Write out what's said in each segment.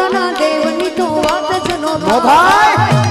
દાદાના દેવની તો વાત જ નો થાય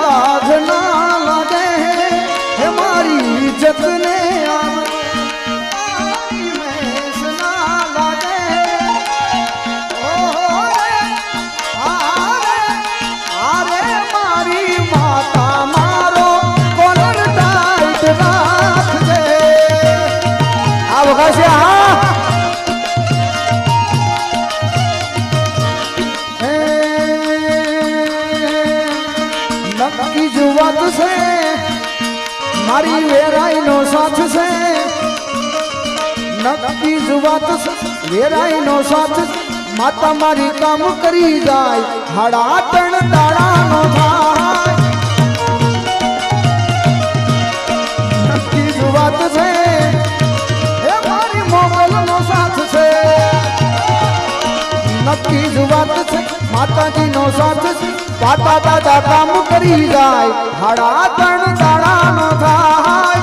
लाज ना लगे। हमारी इज़्ज़त ने નક્કી જ વાત વેરાય નો સાથ માતા મારી કામ કરી જાય. હાડા ત્રણ તાળા નો થાય નક્કી જ છે. એ મારી મોગલ નો સાથ છે. નક્કી જ છે. માતાજી નો સાથ છે. પાતા દાદા કામ કરી જાય. હાડા ત્રણ તાળા નો થાય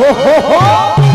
oh ho.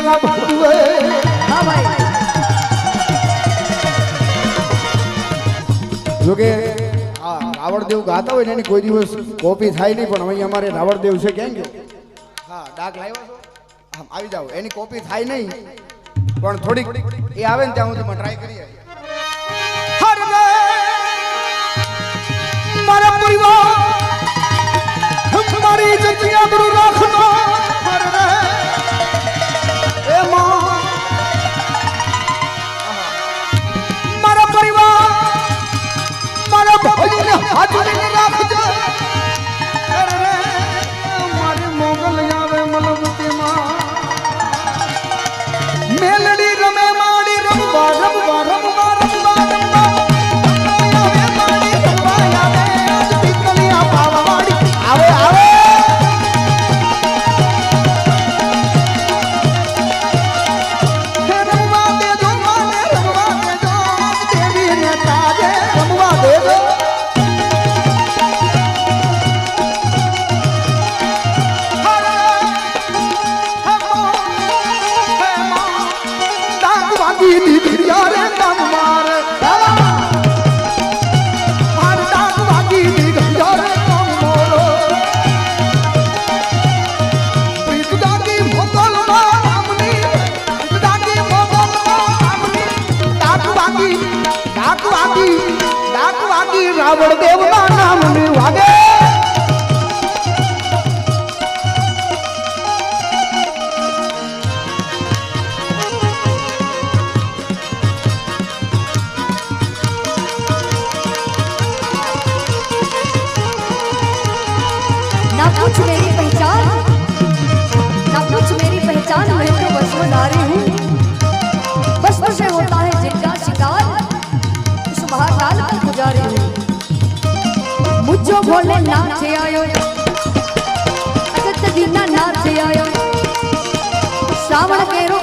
પેલા હા ભાઈ રાવણદેવ ગાતા હોય ને એની કોઈ દિવસ કોપી થાય નહીં, પણ અહીં અમારે રાવણદેવ છે કેમ કે? હા, ડાક લાવ્યો આવી જાઓ. એની કોપી થાય નહીં, પણ થોડીક એ આવે ને ત્યાં હું તમે ટ્રાય કરીએ. મારા મારી જગ્યા ગુરુ 哎呀呀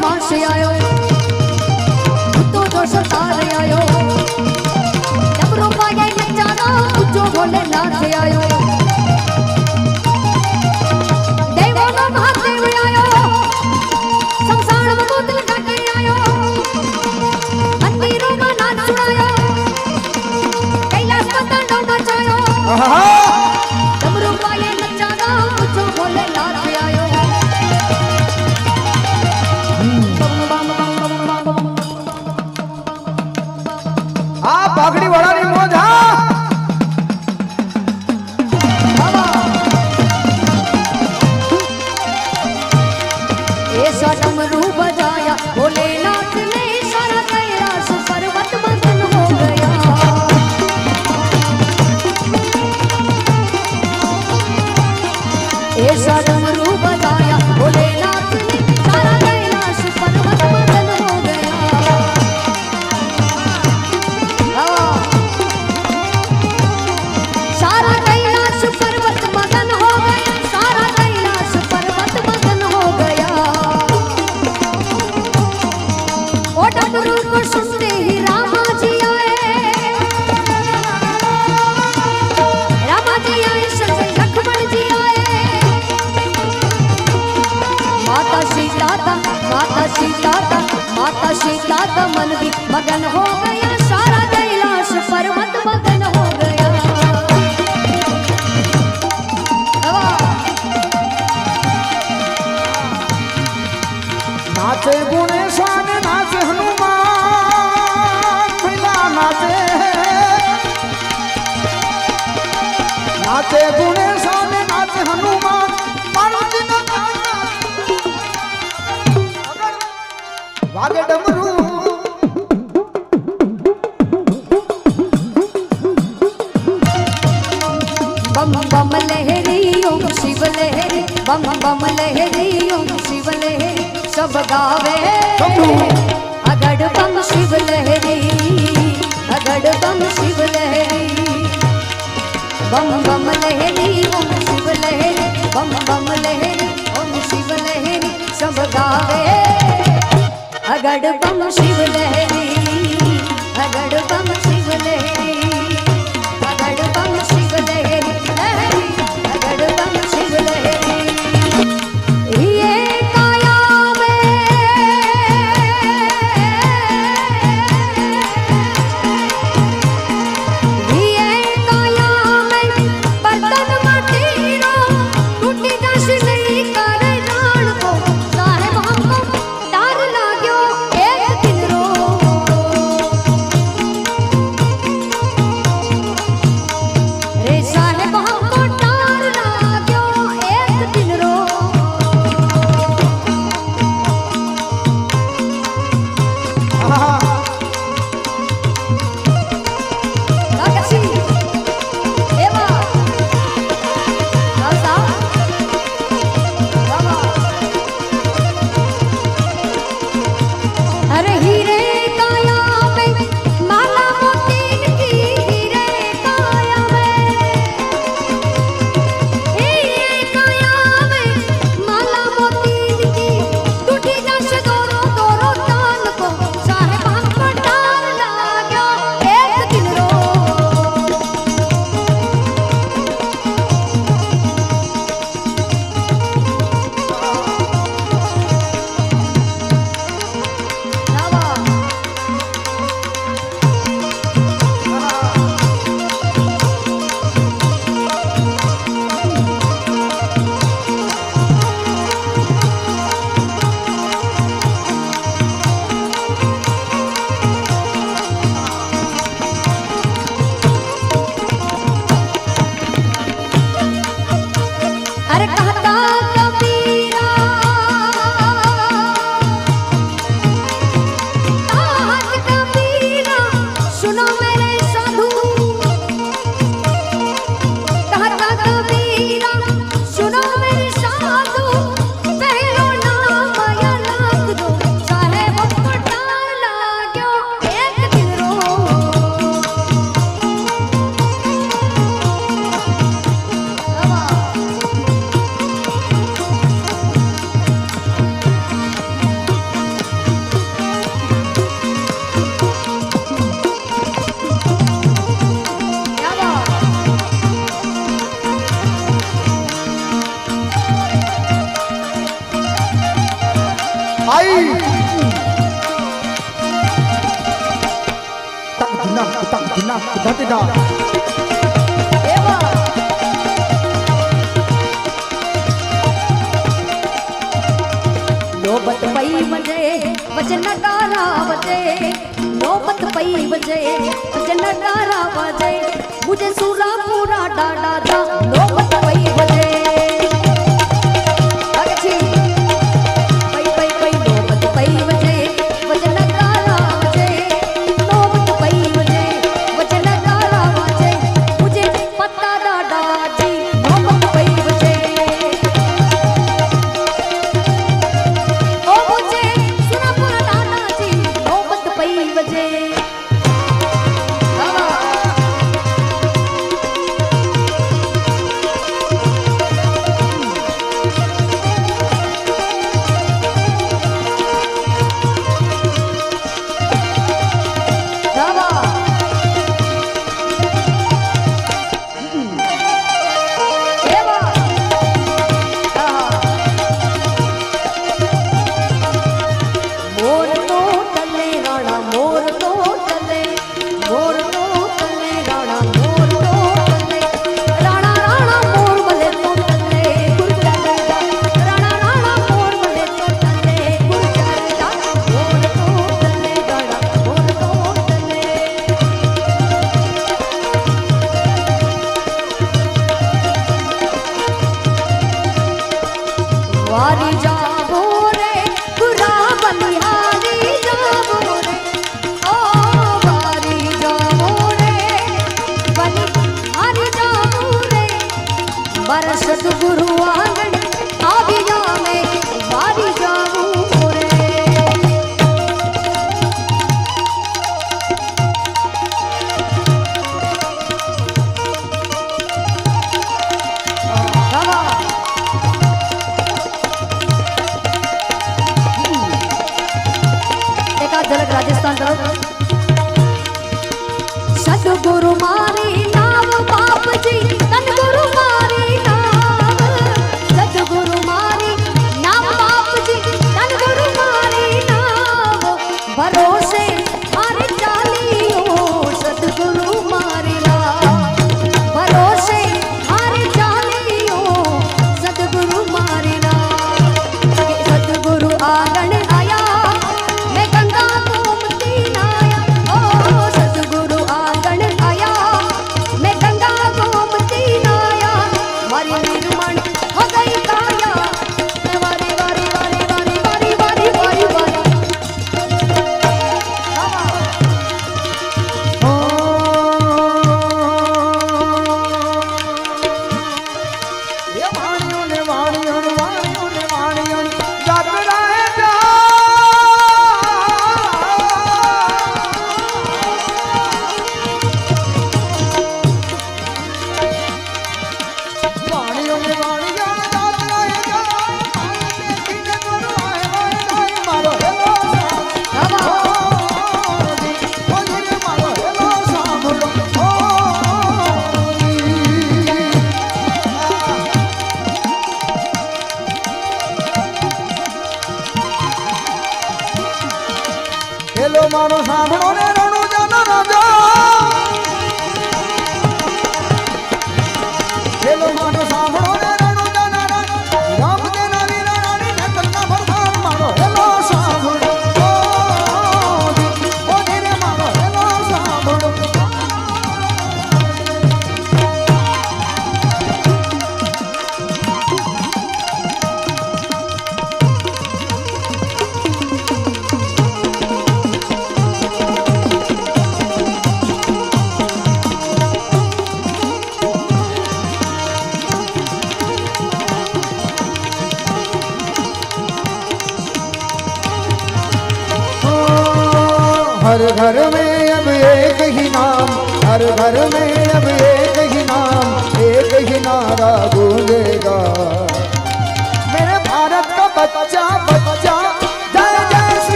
માણસે આવ્યો ભૂતો દોષ તારે આવ્યો ડબરો પાડે ચાલો ઊંચો ભોલે નાથે આવ્યો મગન હો ગયા સારા કૈલાશ પર્વત મગન હો ગયા નાચે ગુણેશાન નાચે હનુમાન ભૈલા નાચે નાચે ગુણેશાન નાચે હનુમાન પાર્વતી વાગે ડમરું बगावे अगड़ बम शिव लहरी, अगड़ बम शिव लहरी। बम बम लहरी, बम शिव लहरी, बम बम लहरी, बम शिव लहरी, सब गावे। अगड़ बम शिव लहरी, अगड़ बम नगारा बजे नौबत पई बजे बजे नगारा बजे मुझे सूरा पूरा डाडा था नौबत पई बजे वारी जा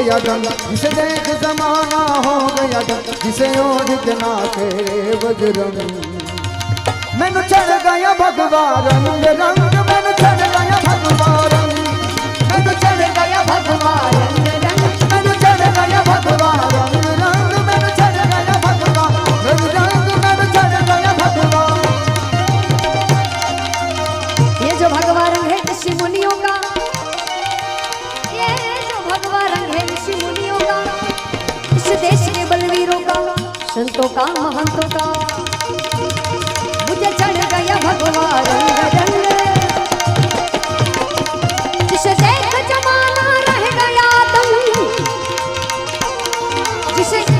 गया ढंग इसे देख जमाना हो गया ढंग जिसे ओढ़ के ना तेरे बजरंग मैनू चढ़ गया भगवान रंग रंग मैनू चढ़ गया भगवा रंग मैनू चढ़ गया भगवा रंग रंग मैनू चढ़ गया भगवा रंग तो का महंतों का मुझे चढ़ गया भगवान जमाना रह गया तुम जिसे